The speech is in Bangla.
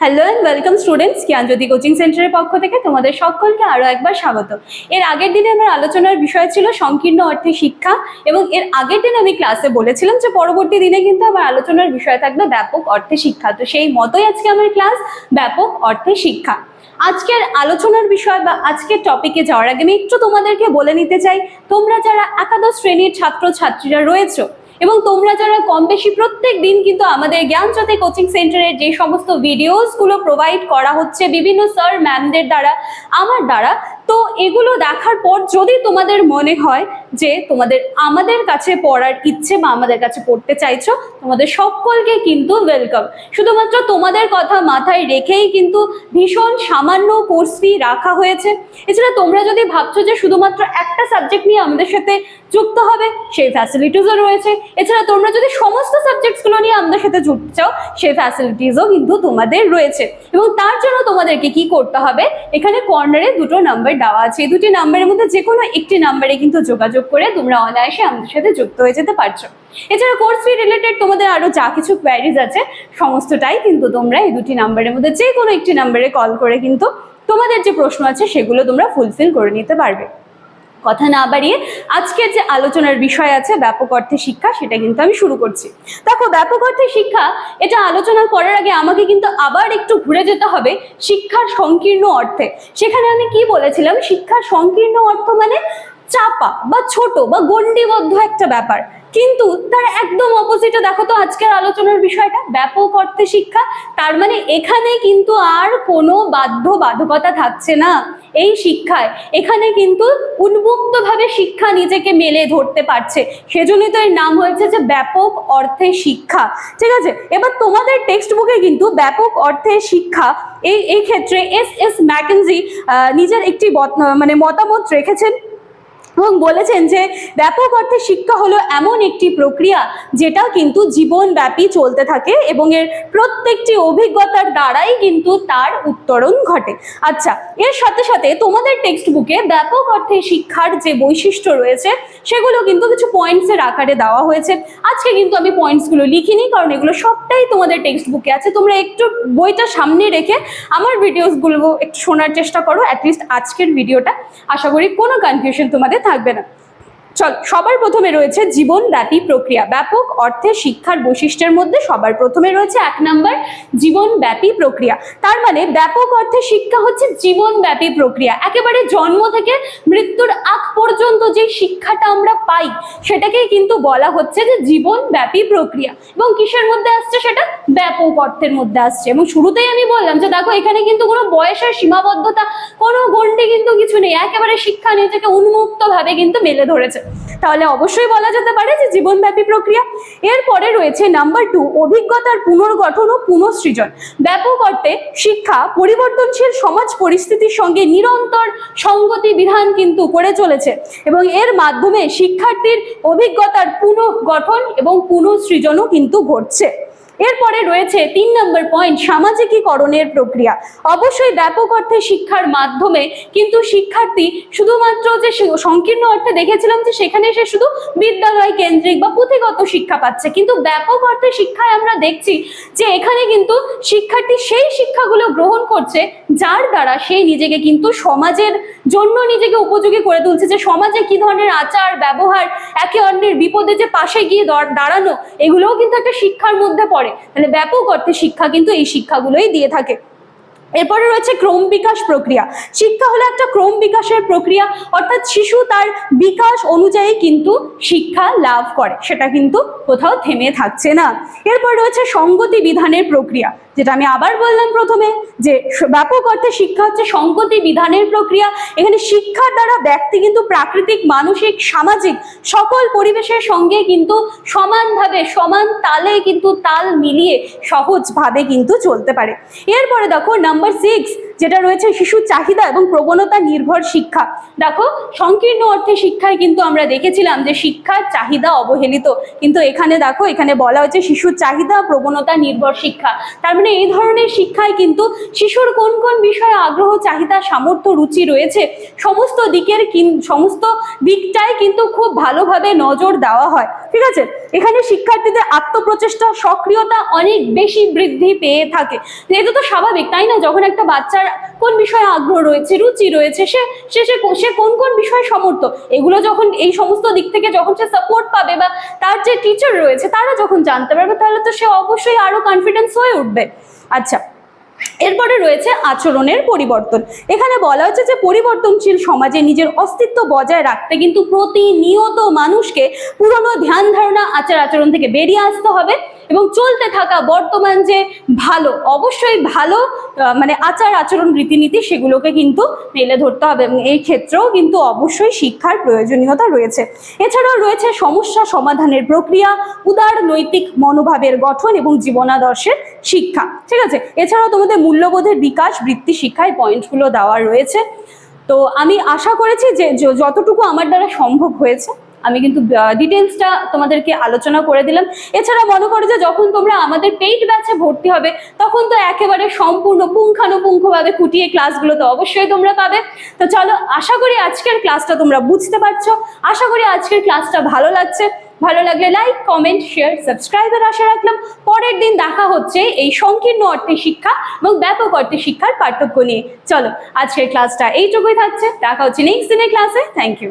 Hello and welcome students Gyanjyoti coaching সেন্টারের পক্ষ থেকে তোমাদের সকলকে আরও একবার স্বাগত। এর আগের দিনে আমার আলোচনার বিষয় ছিল সংকীর্ণ অর্থে শিক্ষা এবং এর আগের দিনে আমি ক্লাসে বলেছিলাম যে পরবর্তী দিনে কিন্তু আমার আলোচনার বিষয় থাকবে ব্যাপক অর্থে শিক্ষা। তো সেই মতোই আজকে আমার ক্লাস ব্যাপক অর্থে শিক্ষা। আজকের আলোচনার বিষয় বা আজকের টপিকে যাওয়ার আগে আমি একটু তোমাদেরকে বলে নিতে চাই, তোমরা যারা একাদশ শ্রেণির ছাত্র ছাত্রীরা রয়েছো এবং তোমরা যারা কম বেশি প্রত্যেক দিন কিন্তু আমাদের জ্ঞানজ্যোতি কোচিং সেন্টারের যে সমস্ত ভিডিওসগুলো প্রোভাইড করা হচ্ছে বিভিন্ন স্যার ম্যামদের দ্বারা, আমার দ্বারা তো এগুলো দেখার পর যদি তোমাদের মনে হয় যে তোমাদের আমাদের কাছে পড়ার ইচ্ছে বা আমাদের কাছে পড়তে চাইছো, তোমাদের সকলকে কিন্তু ওয়েলকাম শুধুমাত্র তোমাদের কথা মাথায় রেখেই কিন্তু ভীষণ সামান্য কোর্স ফি রাখা হয়েছে। এছাড়া তোমরা যদি ভাবছ যে শুধুমাত্র একটা সাবজেক্ট নিয়ে আমাদের সাথে যুক্ত হবে, সেই ফ্যাসিলিটিসও রয়েছে। এছাড়া তোমরা যদি সমস্ত সাবজেক্টসগুলো নিয়ে আমাদের সাথে যুক্ত চাও, সেই ফ্যাসিলিটিসও কিন্তু তোমাদের রয়েছে। এবং তার জন্য তোমাদেরকে কি করতে হবে? এখানে কর্নারে দুটো নাম্বার দেওয়া আছে। এই দুটি নাম্বারের মধ্যে যে কোনো একটি নাম্বারে কিন্তু যোগাযোগ করে তোমরা অনায়াসে আমাদের সাথে যুক্ত হয়ে যেতে পারছ। এছাড়া কোর্স ফি রিলেটেড তোমাদের আরও যা কিছু কোয়ারিজ আছে, সমস্তটাই কিন্তু তোমরা এই দুটি নাম্বারের মধ্যে যে কোনো একটি নাম্বারে কল করে কিন্তু তোমাদের যে প্রশ্ন আছে সেগুলো তোমরা ফুলফিল করে নিতে পারবে। কথা না বাড়িয়ে আজকের যে আলোচনার বিষয় আছে ব্যাপক অর্থে শিক্ষা, সেটা কিন্তু আমি শুরু করছি। দেখো, ব্যাপক অর্থে শিক্ষা, এটা আলোচনা করার আগে আমাকে কিন্তু আবার একটু ঘুরে যেতে হবে শিক্ষার সংকীর্ণ অর্থে। সেখানে আমি কি বলেছিলাম? শিক্ষার সংকীর্ণ অর্থ মানে চাপা বা ছোট বা গণ্ডিবদ্ধ একটা ব্যাপার। কিন্তু তার একদম অপোজিটে দেখো তো আজকের আলোচনার বিষয়টা, ব্যাপক অর্থে শিক্ষা, তার মানে এখানে কিন্তু আর কোনো বাধ্য বাধকতা থাকছে না এই শিক্ষায়। এখানে কিন্তু উন্মুক্তভাবে শিক্ষা নিজেকে মেলে ধরতে পারছে। সেজন্যই তো এর নাম হয়েছে যে ব্যাপক অর্থে শিক্ষা। ঠিক আছে? এবার তোমাদের টেক্সট বুকে কিন্তু ব্যাপক অর্থে শিক্ষা, এই এই ক্ষেত্রে এস এস ম্যাকেনজি নিজের একটি মানে মতামত রেখেছেন। এবং বলেছেন যে ব্যাপক অর্থে শিক্ষা হলো এমন একটি প্রক্রিয়া যেটা কিন্তু জীবনব্যাপী চলতে থাকে এবং এর প্রত্যেকটি অভিজ্ঞতার দ্বারাই কিন্তু তার উত্তরণ ঘটে। আচ্ছা এর সাথে সাথে তোমাদের টেক্সট বুকে ব্যাপক অর্থে শিক্ষার যে বৈশিষ্ট্য রয়েছে, সেগুলো কিন্তু কিছু পয়েন্টসের আকারে দেওয়া হয়েছে। আজকে কিন্তু আমি পয়েন্টসগুলো লিখিনি, কারণ এগুলো সবটাই তোমাদের টেক্সট বুকে আছে। তোমরা একটু বইটা সামনে রেখে আমার ভিডিওসগুলো একটু শোনার চেষ্টা করো অ্যাটলিস্ট আজকের ভিডিওটা আশা করি কোনো কনফিউশন তোমাদের থাকবে না। চল, সবার প্রথমে রয়েছে জীবনব্যাপী প্রক্রিয়া। ব্যাপক অর্থে শিক্ষার বৈশিষ্ট্যের মধ্যে সবার প্রথমে রয়েছে এক নাম্বার জীবনব্যাপী প্রক্রিয়া। তার মানে ব্যাপক অর্থে শিক্ষা হচ্ছে জীবনব্যাপী প্রক্রিয়া। একেবারে জন্ম থেকে মৃত্যুর আগ পর্যন্ত যে শিক্ষাটা আমরা পাই, সেটাকেই কিন্তু বলা হচ্ছে যে জীবনব্যাপী প্রক্রিয়া। এবং কিসের মধ্যে আসছে সেটা? ব্যাপক অর্থের মধ্যে আসছে। এবং শুরুতেই আমি বললাম যে, দেখো, এখানে কিন্তু কোনো বয়সের সীমাবদ্ধতা, কোনো গণ্ডি কিন্তু কিছু নেই। একেবারে শিক্ষা নিজেকে উন্মুক্তভাবে কিন্তু মেলে ধরেছে। তাহলে অবশ্যই বলা যেতে পারে যে জীবনব্যাপী প্রক্রিয়া। এরপরে রয়েছে নাম্বার টু অভিজ্ঞতার পুনর্গঠন ও পুনঃসৃজন। ব্যাপক অর্থে শিক্ষা, পরিবর্তনশীল সমাজ পরিস্থিতির সঙ্গে নিরন্তর সংগতি বিধান কিন্তু করে চলেছে। এবং এর মাধ্যমে শিক্ষার্থীর অভিজ্ঞতার পুনঃগঠন এবং পুনঃসৃজনও কিন্তু ঘটছে। এরপরে রয়েছে তিন নম্বর পয়েন্ট সামাজিকীকরণের প্রক্রিয়া। অবশ্যই ব্যাপক অর্থে শিক্ষার মাধ্যমে কিন্তু শিক্ষার্থী শুধুমাত্র যে সংকীর্ণ অর্থে দেখেছিলাম যে সেখানে সে শুধু বিদ্যালয় কেন্দ্রিক বা পুঁথিগত শিক্ষা পাচ্ছে। কিন্তু ব্যাপক অর্থে শিক্ষায় আমরা দেখছি যে এখানে কিন্তু শিক্ষার্থী সেই শিক্ষাগুলো গ্রহণ করছে যার দ্বারা সে নিজেকে কিন্তু সমাজের জন্য নিজেকে উপযোগী করে তুলছে যে সমাজে কি ধরনের আচার, ব্যবহার, একে অন্যের বিপদে যে পাশে গিয়ে দাঁড়ানো, এগুলোও কিন্তু একটা শিক্ষার মধ্যে পড়ে। তাহলে ব্যাপক অর্থে শিক্ষা কিন্তু এই শিক্ষাগুলোই দিয়ে থাকে। এরপরে রয়েছে ক্রম বিকাশ প্রক্রিয়া। শিক্ষা হলো একটা ক্রম বিকাশের প্রক্রিয়া, অর্থাৎ শিশু তার বিকাশ অনুযায়ী কিন্তু শিক্ষা লাভ করে, সেটা কিন্তু কোথাও থেমে থাকছে না। এরপর রয়েছে সঙ্গতি বিধানের প্রক্রিয়া, যেটা আমি আবার বললাম প্রথমে, যে ব্যাপক অর্থে শিক্ষা হচ্ছে সঙ্গতি বিধানের প্রক্রিয়া। এখানে শিক্ষার দ্বারা ব্যক্তি কিন্তু প্রাকৃতিক, মানসিক, সামাজিক সকল পরিবেশের সঙ্গে কিন্তু সমানভাবে, সমান তালে কিন্তু তাল মিলিয়ে সহজভাবে কিন্তু চলতে পারে। এরপরে দেখো নাম্বার Number 6 যেটা রয়েছে শিশুর চাহিদা এবং প্রবণতা নির্ভর শিক্ষা। দেখো, সংকীর্ণ অর্থে শিক্ষায় কিন্তু আমরা দেখেছিলাম যে শিক্ষার চাহিদা অবহেলিত। কিন্তু এখানে দেখো, এখানে বলা হয়েছে শিশুর চাহিদা, প্রবণতা নির্ভর শিক্ষা। তার মানে এই ধরনের শিক্ষায় কিন্তু শিশুর কোন কোন বিষয়ে আগ্রহ, চাহিদা, সামর্থ্য, রুচি রয়েছে, সমস্ত দিকের সমস্ত দিকটাই কিন্তু খুব ভালোভাবে নজর দেওয়া হয়। ঠিক আছে? এখানে শিক্ষার্থীদের আত্মপ্রচেষ্টা, সক্রিয়তা অনেক বেশি বৃদ্ধি পেয়ে থাকে। এটা তো স্বাভাবিক, তাই না? যখন একটা বাচ্চার কোন বিষয়ে আগ্রহ রয়েছে, রুচি রয়েছে, সে সে সে কোন কোন বিষয়ে সমর্থ? এগুলো যখন, এই সমস্ত দিক থেকে যখন সে সাপোর্ট পাবে বা তার যে টিচার রয়েছে, তারা যখন জানতে পারবে, তাহলে তো সে অবশ্যই আরও কনফিডেন্স হয়ে উঠবে। আচ্ছা এরপরে রয়েছে আচরণের পরিবর্তন। এখানে বলা হচ্ছে যে পরিবর্তনশীল সমাজে নিজের অস্তিত্ব বজায় রাখতে কিন্তু প্রতিনিয়ত মানুষকে পুরনো ধ্যান ধারণা আচার আচরণ থেকে বেরিয়ে আসতে হবে। এবং চলতে থাকা বর্তমান যে ভালো, অবশ্যই ভালো মানে আচার আচরণ, রীতিনীতি সেগুলোকে কিন্তু মেলে ধরতে হবে এবং এই ক্ষেত্রেও কিন্তু অবশ্যই শিক্ষার প্রয়োজনীয়তা রয়েছে। এছাড়াও রয়েছে সমস্যা সমাধানের প্রক্রিয়া, উদার নৈতিক মনোভাবের গঠন এবং জীবনাদর্শের শিক্ষা। ঠিক আছে? এছাড়াও তোমাদের মূল্যবোধের বিকাশ, বৃত্তি শিক্ষায় পয়েন্টগুলো দেওয়া রয়েছে। তো আমি আশা করেছি যে, যতটুকু আমার দ্বারা সম্ভব হয়েছে আমি কিন্তু ডিটেলসটা তোমাদেরকে আলোচনা করে দিলাম। এছাড়া মনে করো যে যখন তোমরা আমাদের পেইড ব্যাচে ভর্তি হবে, তখন তো একেবারে সম্পূর্ণ পুঙ্খানুপুঙ্খভাবে খুঁটিয়ে ক্লাসগুলো তো অবশ্যই তোমরা পাবে। তো চলো, আশা করি আজকের ক্লাসটা তোমরা বুঝতে পারছ। আশা করি আজকের ক্লাসটা ভালো লাগছে। ভালো লাগলে লাইক কমেন্ট শেয়ার সাবস্ক্রাইবের আশা রাখলাম। পরের দিন দেখা হচ্ছে এই সংকীর্ণ অর্থে শিক্ষা এবং ব্যাপক অর্থে শিক্ষার পার্থক্য নিয়ে। চলো, আজকের ক্লাসটা এইটুকুই থাকছে। দেখা হচ্ছে নেক্সট দিনের ক্লাসে থ্যাংক ইউ